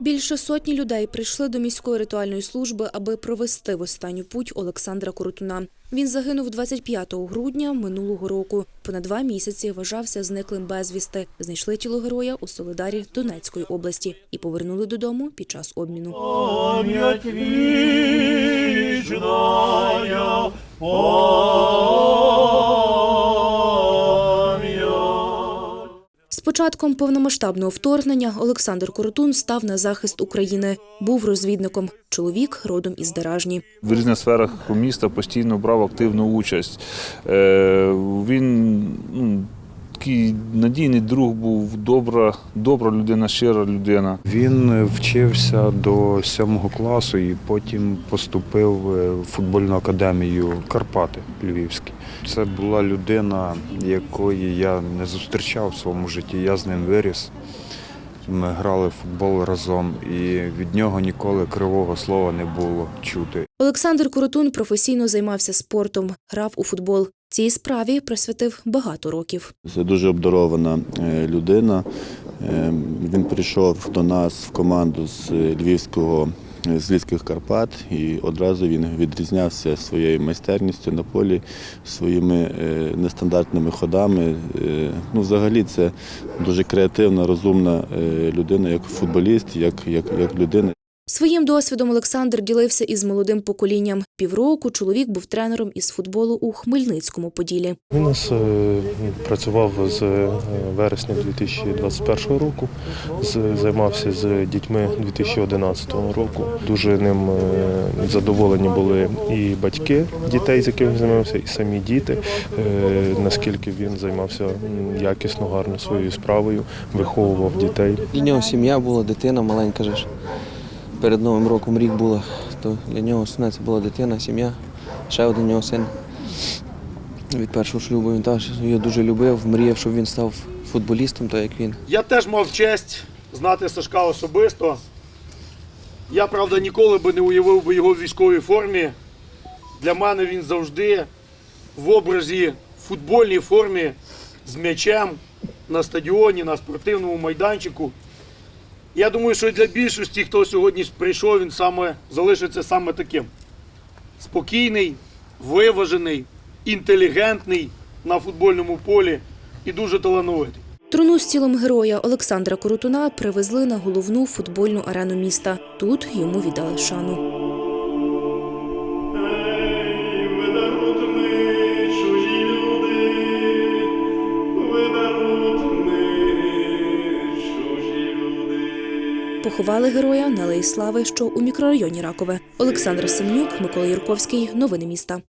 Більше сотні людей прийшли до міської ритуальної служби, аби провести в останню путь Олександра Коротуна. Він загинув 25 грудня минулого року. Понад два місяці вважався зниклим безвісти. Знайшли тіло героя у Солидарі Донецької області і повернули додому під час обміну. пам'ять вічная, початком повномасштабного вторгнення Олександр Коротун став на захист України. Був розвідником. Чоловік родом із Даражні. В різних сферах міста постійно брав активну участь. Е, Він ну, такий надійний друг був, добра, добра людина, щира людина. Він вчився до сьомого класу і потім поступив в футбольну академію Карпати Львівські. Це була людина, якої я не зустрічав в своєму житті. Я з ним виріс. Ми грали в футбол разом, і від нього ніколи кривого слова не було чути. Олександр Коротун професійно займався спортом, грав у футбол. Цій справі присвятив багато років. Це дуже обдарована е, людина. Е, Він прийшов до нас в команду з Львівського з Львівських Карпат і одразу він відрізнявся своєю майстерністю на полі, своїми е, нестандартними ходами. Е, Ну, взагалі, це дуже креативна, розумна е, людина, як футболіст, як, як, як людина. Своїм досвідом Олександр ділився із молодим поколінням. Півроку чоловік був тренером із футболу у Хмельницькому Поділі. Він у нас е, працював з е, вересня 2021 року, з- займався з дітьми 2011 року. Дуже ним е, задоволені були і батьки дітей, з якими він займався, і самі діти, наскільки він займався якісно, гарно своєю справою, виховував дітей. Для нього сім'я була, дитина маленька же ж. Перед Новим роком рік була, то для нього це була дитина, сім'я. Ще один його син від першого шлюбу. Він теж його дуже любив, мріяв, щоб він став футболістом, так як він. Я теж мав честь знати Сашка особисто. Я, правда, ніколи би не уявив би його в військовій формі. Для мене він завжди в образі футбольній формі з м'ячем на стадіоні, на спортивному майданчику. Я думаю, що для більшості, хто сьогодні прийшов, він саме залишиться саме таким. Спокійний, виважений, інтелігентний на футбольному полі і дуже талановитий. Труну з тілом героя Олександра Коротуна привезли на головну футбольну арену міста. Тут йому віддали шану. Поховали героя на Леї Слави, що у мікрорайоні Ракове. Олександр Семнюк, Микола Юрковський. Новини міста.